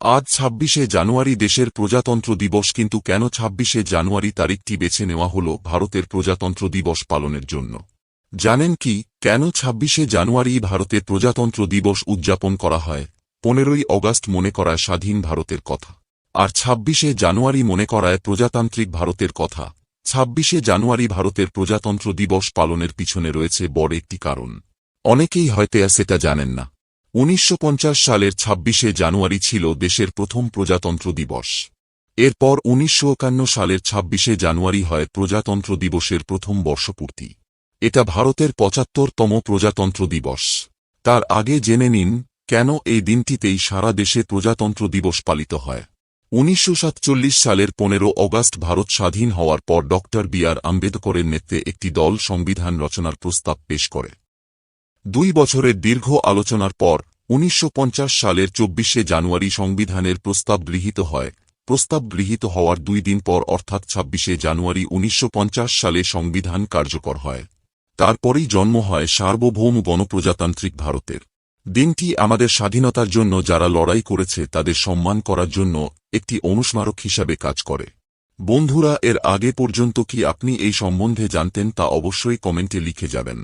আজ ছাব্বিশে জানুয়ারি দেশের প্রজাতন্ত্র দিবস, কিন্তু কেন ছাব্বিশে জানুয়ারি তারিখটি বেছে নেওয়া হল ভারতের প্রজাতন্ত্র দিবস পালনের জন্য? জানেন কি, কেন ছাব্বিশে জানুয়ারি ভারতের প্রজাতন্ত্র দিবস উদযাপন করা হয়? পনেরোই অগাস্ট মনে করায় স্বাধীন ভারতের কথা। আর ছাব্বিশে জানুয়ারি মনে করায় প্রজাতান্ত্রিক ভারতের কথা। ছাব্বিশে জানুয়ারি ভারতের প্রজাতন্ত্র দিবস পালনের পিছনে রয়েছে বড় একটি কারণ। অনেকেই হয়তো সেটা জানেন না। উনিশশো পঞ্চাশ সালের ছাব্বিশে জানুয়ারি ছিল দেশের প্রথম প্রজাতন্ত্র দিবস। এরপর উনিশশো একান্ন সালের ছাব্বিশে জানুয়ারি হয় প্রজাতন্ত্র দিবসের প্রথম বর্ষপূর্তি। এটা ভারতের পঁচাত্তরতম প্রজাতন্ত্র দিবস। তার আগে জেনে নিন, কেন এই দিনটিতেই সারা দেশে প্রজাতন্ত্র দিবস পালিত হয়। উনিশশো সাতচল্লিশ সালের পনেরো অগাস্ট ভারত স্বাধীন হওয়ার পর ড বি আর আম্বেদকরের নেতৃত্বে একটি দল সংবিধান রচনার প্রস্তাব পেশ করে। দুই বছরের দীর্ঘ আলোচনার পর, উনিশশো পঞ্চাশ সালের চব্বিশে জানুয়ারি সংবিধানের প্রস্তাব গৃহীত হয়। প্রস্তাব গৃহীত হওয়ার দুই দিন পর, অর্থাৎ ছাব্বিশে জানুয়ারি উনিশশো পঞ্চাশ সালে সংবিধান কার্যকর হয়। তারপরেই জন্ম হয় সার্বভৌম গণপ্রজাতান্ত্রিক ভারতের। দিনটি আমাদের স্বাধীনতার জন্য যারা লড়াই করেছে, তাদের সম্মান করার জন্য একটি অনুস্মারক হিসাবে কাজ করে। বন্ধুরা, এর আগে পর্যন্ত কি আপনি এই সম্বন্ধে জানতেন তা অবশ্যই কমেন্টে লিখে যাবেন।